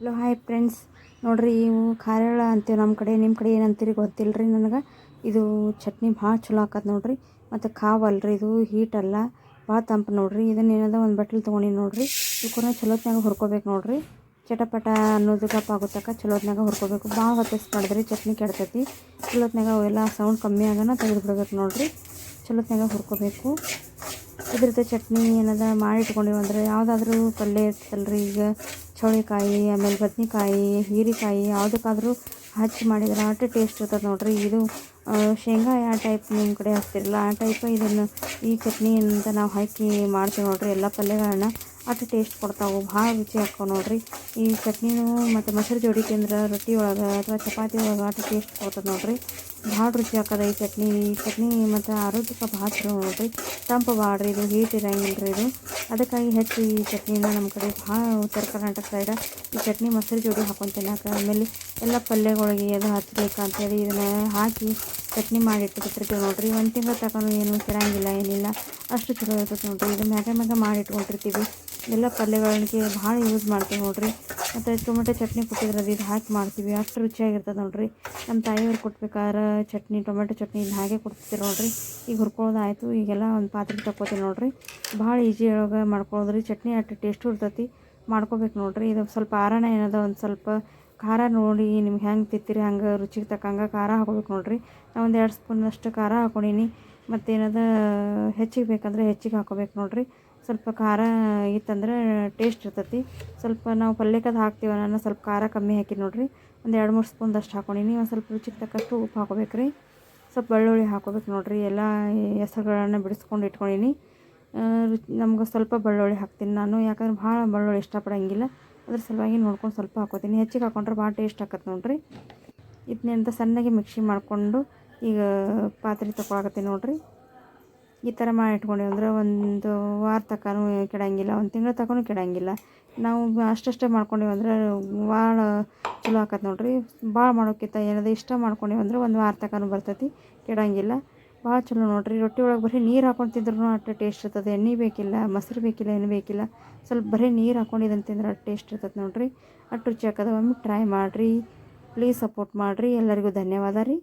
Hello, hi friends. ನೋಡ್ರಿ, ಇವು ಖಾರಳ ಅಂತೀವಿ ನಮ್ಮ ಕಡೆ ನಿಮ್ಮ ಕಡೆ ಏನಂತೀರಿ ಗೊತ್ತಿಲ್ಲ ರೀ ನನಗೆ? ಇದು ಚಟ್ನಿ ಭಾಳ ಚಲೋ ಆಕತ್ ನೋಡ್ರಿ. ಮತ್ತು ಕಾವಲ್ರಿ ಇದು ಹೀಟ್ ಅಲ್ಲ, ಭಾಳ ತಂಪು ನೋಡ್ರಿ. ಇದನ್ನ ಏನದ ಒಂದು ಬಟ್ಲು ತೊಗೊಂಡಿ ನೋಡ್ರಿ. ಕೂಡ ಚಲೋತ್ನಾಗ ಹುರ್ಕೋಬೇಕು ನೋಡ್ರಿ. ಚಟಪಟ ಅನ್ನೋದು ಗಪ್ ಆಗುತ್ತಕ್ಕ ಚಲೋತ್ನಾಗ ಹುರ್ಕೋಬೇಕು. ಭಾಳ ಹೊತ್ತಿಸ್ ಮಾಡಿದ್ರಿ, ಚಟ್ನಿ ಕೆಡ್ತೈತಿ. ಚಲೋತ್ನಾಗ ಅವೆಲ್ಲ ಸೌಂಡ್ ಕಮ್ಮಿ ಆಗೋಣ ತೆಗೆದು ಬಿಡ್ಬೇಕು ನೋಡ್ರಿ. ಚಲೋತ್ನಾಗ ಹುರ್ಕೋಬೇಕು. ಇದ್ರದ್ದು ಚಟ್ನಿ ಏನದ ಮಾಡಿ ಇಟ್ಕೊಂಡಿವಿ ಯಾವುದಾದ್ರೂ ಪಲ್ಯ ಇರ್ತಲ್ರಿ ಈಗ. ಚೌಳಿಕಾಯಿ, ಆಮೇಲೆ ಬದನೆಕಾಯಿ, ಹೀರೆಕಾಯಿ ಯಾವುದಕ್ಕಾದ್ರೂ ಹಚ್ಚಿ ಮಾಡಿದ್ರೆ ಅಷ್ಟು ಟೇಸ್ಟ್ ಇರ್ತದೆ ನೋಡ್ರಿ. ಇದು ಶೇಂಗಾ ಯಾವ ಟೈಪ್ ನಿಮ್ಮ ಕಡೆ ಹಾಕ್ತಿರಲ್ಲ, ಆ ಟೈಪ್ ಇದನ್ನು ಈ ಚಟ್ನಿ ಅಂತ ನಾವು ಹಾಕಿ ಮಾಡ್ತೀವಿ ನೋಡ್ರಿ ಎಲ್ಲ ಪಲ್ಯಗಳನ್ನ. ಅಷ್ಟು ಟೇಸ್ಟ್ ಕೊಡ್ತಾವೆ. ಭಾಳ ರುಚಿ ಹಾಕವು ನೋಡ್ರಿ. ಈ ಚಟ್ನಿನೂ ಮತ್ತು ಮೊಸರು ಜೋಡಿ ತಿಂದ್ರೆ ರೊಟ್ಟಿ ಒಳಗೆ ಅಥವಾ ಚಪಾತಿ ಒಳಗೆ ಅಷ್ಟು ಟೇಸ್ಟ್ ಕೊಡ್ತದೆ ನೋಡ್ರಿ. ಭಾಳ ರುಚಿ ಹಾಕದ ಈ ಚಟ್ನಿ. ಈ ಚಟ್ನಿ ಮತ್ತು ಆರೋಗ್ಯಕ್ಕೆ ಭಾಳ ಚಲೋ ನೋಡ್ರಿ. ತಂಪು ಬಾಡ್ರಿ ಇದು ಹೀಟ್ ಇರಂಗಿಲ್ಲ ರೀ ಇದು. ಅದಕ್ಕಾಗಿ ಹೆಚ್ಚು ಈ ಚಟ್ನಿನ ನಮ್ಮ ಕಡೆ ಭಾಳ ಉತ್ತರ ಕರ್ನಾಟಕ ಸೈಡ ಈ ಚಟ್ನಿ ಮೊಸರು ಜೋಡಿ ಹಾಕೊಂಡು ತಿನ್ನಕ್ಕೆ ಆಮೇಲೆ ಎಲ್ಲ ಪಲ್ಯಗಳಿಗೆ ಅದು ಇದನ್ನು ಇದನ್ನ ಹಾಕಿ ಚಟ್ನಿ ಮಾಡಿ ಇಟ್ಬಿಟ್ಟಿರ್ತೀವಿ ನೋಡ್ರಿ. ಒಂದು ತಿಂಗಳು ತಗೊಂಡು ಏನು ತಿರಂಗಿಲ್ಲ ಏನಿಲ್ಲ. ಅಷ್ಟು ಚಲೋ ಇರ್ತದೆ ನೋಡ್ರಿ. ಇದು ಮ್ಯಾಗ ಮ್ಯಾಗ ಮಾಡಿ ಇಟ್ಕೊಂಡಿರ್ತೀವಿ. ಎಲ್ಲ ಪಲ್ಯಗಳಿಗೆ ಭಾಳ ಯೂಸ್ ಮಾಡ್ತೀವಿ ನೋಡ್ರಿ. ಮತ್ತು ಟೊಮೆಟೊ ಚಟ್ನಿ ಕೊಟ್ಟಿದ್ರದ್ದು ಇದು ಹಾಕಿ ಮಾಡ್ತೀವಿ. ಅಷ್ಟು ರುಚಿಯಾಗಿರ್ತದೆ ನೋಡ್ರಿ. ನಮ್ಮ ತಾಯಿಯವ್ರು ಕೊಟ್ಬೇಕಾದ್ರೆ ಚಟ್ನಿ, ಟೊಮೆಟೊ ಚಟ್ನಿ ಇದು ಹಾಗೆ ಕೊಡ್ತಿದ್ರು ನೋಡ್ರಿ. ಈಗ ಹುರ್ಕೊಳ್ಳೋದು ಆಯಿತು ಈಗೆಲ್ಲ ಒಂದು ಪಾತ್ರೆ ತಗೋತೀನಿ ನೋಡ್ರಿ. ಭಾಳ ಈಜಿ ಒಳಗೆ ಮಾಡ್ಕೊಳ್ಳೋದ್ರಿ. ಚಟ್ನಿ ಅಷ್ಟು ಟೇಸ್ಟು ಇರ್ತೈತಿ. ಮಾಡ್ಕೋಬೇಕು ನೋಡ್ರಿ. ಇದು ಸ್ವಲ್ಪ ಆರಣ ಏನದ ಒಂದು ಸ್ವಲ್ಪ ಖಾರ ನೋಡಿ ನಿಮ್ಗೆ ಹೆಂಗೆ ತಿತ್ತೀರಿ ಹಂಗೆ ರುಚಿಗೆ ತಕ್ಕಂಗೆ ಖಾರ ಹಾಕೋಬೇಕು ನೋಡ್ರಿ. ನಾ ಒಂದು ಎರಡು ಸ್ಪೂನಷ್ಟು ಖಾರ ಹಾಕೊಂಡೀನಿ. ಮತ್ತೇನದ ಹೆಚ್ಚಿಗೆ ಬೇಕಂದ್ರೆ ಹೆಚ್ಚಿಗೆ ಹಾಕೋಬೇಕು ನೋಡ್ರಿ. ಸ್ವಲ್ಪ ಖಾರ ಇತ್ತಂದ್ರೆ ಟೇಸ್ಟ್ ಇರ್ತೈತಿ. ಸ್ವಲ್ಪ ನಾವು ಪಲ್ಯಕ್ಕದು ಹಾಕ್ತೀವಿ ನಾನು ಸ್ವಲ್ಪ ಖಾರ ಕಮ್ಮಿ ಹಾಕಿ ನೋಡಿರಿ. ಒಂದು ಎರಡು ಮೂರು ಸ್ಪೂನ್ದಷ್ಟು ಹಾಕೊಂಡೀನಿ ಒಂದು ಸ್ವಲ್ಪ ರುಚಿಗೆ ತಕ್ಕಷ್ಟು ಉಪ್ಪು ಹಾಕೋಬೇಕು ರೀ ಸ್ವಲ್ಪ ಬೆಳ್ಳುಳ್ಳಿ ಹಾಕೋಬೇಕು ನೋಡಿರಿ. ಎಲ್ಲ ಹೆಸರುಗಳನ್ನು ಬಿಡಿಸ್ಕೊಂಡು ಇಟ್ಕೊಂಡೀನಿ. ನಮ್ಗೆ ಸ್ವಲ್ಪ ಬೆಳ್ಳುಳ್ಳಿ ಹಾಕ್ತೀನಿ ನಾನು. ಯಾಕಂದ್ರೆ ಭಾಳ ಬೆಳ್ಳುಳ್ಳಿ ಇಷ್ಟಪಡಂಗಿಲ್ಲ. ಅದ್ರ ಸಲುವಾಗಿ ನೋಡ್ಕೊಂಡು ಸ್ವಲ್ಪ ಹಾಕೋತೀನಿ. ಹೆಚ್ಚಿಗೆ ಹಾಕೊಂಡ್ರೆ ಭಾಳ ಟೇಸ್ಟ್ ಆಕತ್ತೆ ನೋಡಿರಿ. ಇದನ್ನೆಂತ ಸಣ್ಣಗೆ ಮಿಕ್ಸಿ ಮಾಡಿಕೊಂಡು ಈಗ ಪಾತ್ರೆ ತಗೊಳಕತ್ತೀನಿ ನೋಡ್ರಿ. ಈ ಥರ ಮಾಡಿ ಇಟ್ಕೊಂಡೀವಿ ಅಂದರೆ ಒಂದು ವಾರ ತನಕನೂ ಕೆಡಂಗಿಲ್ಲ, ಒಂದು ತಿಂಗಳ ತನಕನೂ ಕೆಡಂಗಿಲ್ಲ. ನಾವು ಅಷ್ಟಷ್ಟೇ ಮಾಡ್ಕೊಂಡೀವಿ ಅಂದ್ರೆ ಭಾಳ ಚಲೋ ಆಕತ್ತೆ ನೋಡ್ರಿ. ಭಾಳ ಮಾಡೋಕ್ಕಿಂತ ಏನಾದರೂ ಇಷ್ಟ ಮಾಡ್ಕೊಂಡೀವಿ ಅಂದ್ರೆ ಒಂದು ವಾರ ತನಕನೂ ಬರ್ತೈತಿ, ಕೆಡಂಗಿಲ್ಲ. ಭಾಳ ಚಲೋ ನೋಡಿರಿ. ರೊಟ್ಟಿ ಒಳಗೆ ಬರೀ ನೀರು ಹಾಕೊಂಡು ತಿಂದ್ರೂ ಅಷ್ಟು ಟೇಸ್ಟ್ ಇರ್ತದೆ. ಎಣ್ಣೆ ಬೇಕಿಲ್ಲ, ಮೊಸರು ಬೇಕಿಲ್ಲ ಏನು ಬೇಕಿಲ್ಲ, ಸ್ವಲ್ಪ ಬರೀ ನೀರು ಹಾಕೊಂಡು ಇದನ್ನು ತಿಂದ್ರೆ ಟೇಸ್ಟ್ ಇರ್ತದೆ ನೋಡಿರಿ. ಅಷ್ಟು ರುಚಿ ಹಾಕೋದು ಒಮ್ಮೆ ಟ್ರೈ ಮಾಡಿರಿ. ಪ್ಲೀಸ್ ಸಪೋರ್ಟ್ ಮಾಡಿರಿ. ಎಲ್ಲರಿಗೂ ಧನ್ಯವಾದ ರೀ.